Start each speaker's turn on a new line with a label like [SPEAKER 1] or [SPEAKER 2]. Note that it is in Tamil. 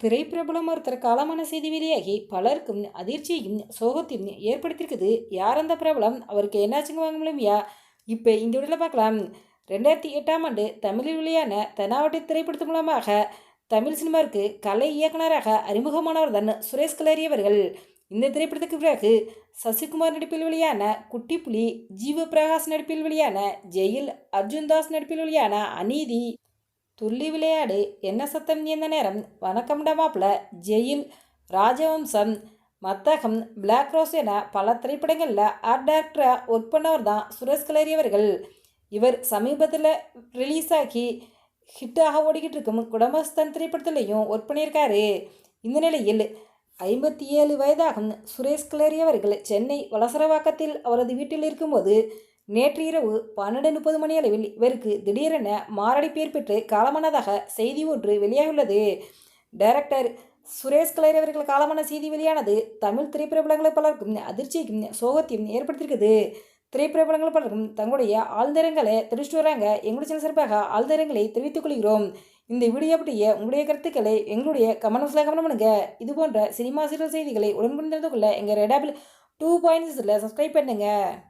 [SPEAKER 1] திரைப்பிரபலம் ஒருத்தர் காலமான செய்தி வெளியாகி பலருக்கும் அதிர்ச்சியையும் சோகத்தையும் ஏற்படுத்தியிருக்குது. யார் அந்த பிரபலம்? அவருக்கு என்னாச்சுங்க வாங்க முடியுமையா இப்போ இந்த வீடியோவில் பார்க்கலாம். ரெண்டாயிரத்தி எட்டாம் ஆண்டு தமிழில் வெளியான தெனாவட்டி திரைப்படத்து மூலமாக தமிழ் சினிமாவுக்கு கலை இயக்குனராக அறிமுகமானவர் தான் சுரேஷ் கலேரி அவர்கள். இந்த திரைப்படத்துக்கு பிறகு சசிகுமார் நடிப்பில் வெளியான குட்டி புலி ஜீவ பிரகாஷ் நடிப்பில் வெளியான ஜெயில் அர்ஜுன் தாஸ் நடிப்பில் வெளியான அநீதி துள்ளி விளையாடு. என்ன சத்தம் இந்த நேரம்? வணக்கம்டா மாப்பிள. Jail Rajavamsam Mathagam Black Rose என பல திரைப்படங்களில் ஆர்ட் டைரக்டராக ஒர்க் பண்ணவர் தான் சுரேஷ் கலேரி அவர்கள். இவர் சமீபத்தில் ரிலீஸ் ஆகி ஹிட்டாக ஓடிக்கிட்டு இருக்கும் குடமஸ்தான் திரைப்படத்துலையும் ஒர்க் பண்ணியிருக்காரு. இந்த நிலையில் ஐம்பத்தி ஏழு வயதாகும் சுரேஷ் கலேரி அவர்கள் சென்னை வலசரவாக்கத்தில் அவரது வீட்டில் இருக்கும்போது நேற்று இரவு பன்னெண்டு முப்பது மணி அளவில் இவருக்கு திடீரென மாரடைப்பு ஏற்பட்டு காலமானதாக செய்தி ஒன்று வெளியாகியுள்ளது. டைரக்டர் சுரேஷ் கலைர் அவர்கள் காலமான செய்தி வெளியானது தமிழ் திரைப்பிரபலங்களை பலருக்கும் அதிர்ச்சியையும் சோகத்தையும் ஏற்படுத்தியிருக்குது திரைப்பிரபலங்கள் பலரும் தங்களுடைய ஆழ்ந்தரங்களை தெரிவிச்சுட்டு வராங்க. எங்களுடைய சிறப்பாக ஆழ்ந்தரங்களை தெரிவித்துக் கொள்கிறோம். இந்த வீடியோ பற்றிய உங்களுடைய கருத்துக்களை எங்களுடைய கமெண்ட்ஸில் கமெண்ட் பண்ணுங்க. இது போன்ற சினிமா சீரியல் செய்திகளை உடனுக்குடன் தெரிந்து கொள்ள எங்கள் ரெடாபிள் டூ பாயிண்ட்ஸில் சப்ஸ்கிரைப் பண்ணுங்கள்